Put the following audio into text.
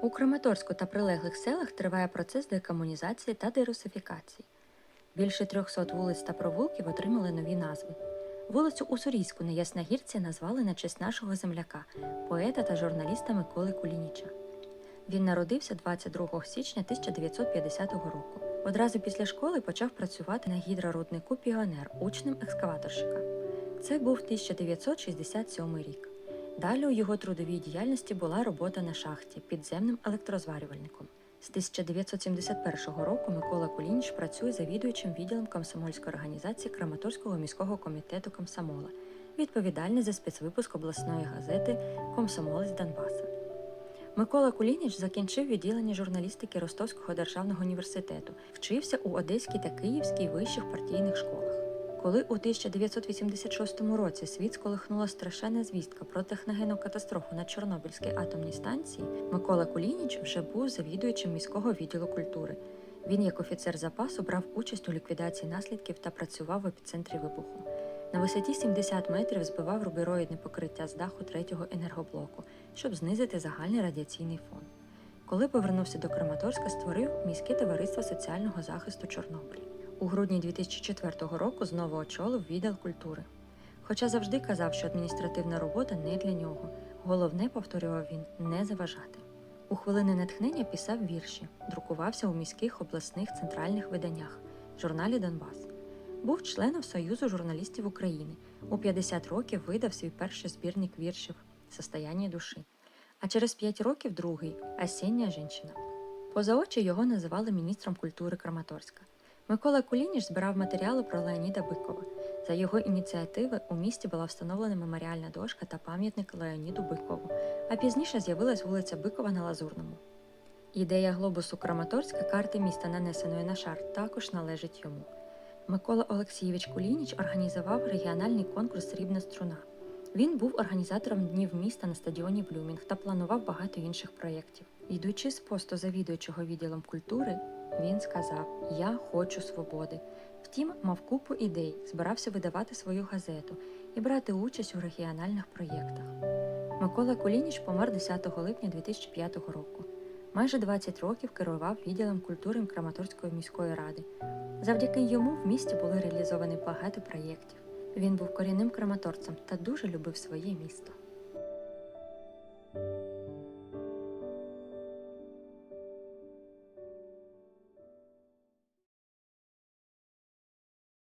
У Краматорську та прилеглих селах триває процес декомунізації та дерусифікації. Більше 300 вулиць та провулків отримали нові назви. Вулицю Уссурійську на Ясногірці назвали на честь нашого земляка, поета та журналіста Миколи Кулініча. Він народився 22 січня 1950 року. Одразу після школи почав працювати на гідроруднику Піонер учнем екскаваторщика. Це був 1967 рік. Далі у його трудовій діяльності була робота на шахті підземним електрозварювальником. З 1971 року Микола Кулініч працює завідуючим відділом комсомольської організації Краматорського міського комітету комсомола, відповідальний за спецвипуск обласної газети Комсомолець Донбаса. Микола Кулініч закінчив відділення журналістики Ростовського державного університету, вчився у Одеській та Київській вищих партійних школах. Коли у 1986 році світ сколихнула страшенна звістка про техногенну катастрофу на Чорнобильській атомній станції, Микола Кулініч вже був завідуючим міського відділу культури. Він, як офіцер запасу, брав участь у ліквідації наслідків та працював в епіцентрі вибуху. На висоті 70 метрів збивав рубероїдне покриття з даху третього енергоблоку, щоб знизити загальний радіаційний фон. Коли повернувся до Краматорська, створив міське товариство соціального захисту Чорнобиля. У грудні 2004 року знову очолив відділ культури. Хоча завжди казав, що адміністративна робота не для нього. Головне, повторював він, не заважати. У хвилини натхнення писав вірші, друкувався у міських обласних центральних виданнях, журналі Донбас. Був членом Союзу журналістів України. У 50 років видав свій перший збірник віршів Состояння душі. А через 5 років другий Осіння жінчина. Поза очі його називали міністром культури Краматорська. Микола Кулініч збирав матеріали про Леоніда Бикова. За його ініціативи у місті була встановлена меморіальна дошка та пам'ятник Леоніду Бикову, а пізніше з'явилась вулиця Бикова на Лазурному. Ідея глобусу Краматорська карти міста, нанесеної на шар, також належить йому. Микола Олексійович Кулініч організував регіональний конкурс Срібна струна. Він був організатором днів міста на стадіоні Блюмінг та планував багато інших проєктів. Йдучи з посту завідуючого відділом культури, він сказав: Я хочу свободи. Втім, мав купу ідей, збирався видавати свою газету і брати участь у регіональних проєктах. Микола Кулініч помер 10 липня 2005 року. Майже 20 років керував відділом культури Краматорської міської ради. Завдяки йому в місті були реалізовані багато проєктів. Він був корінним краматорцем та дуже любив своє місто.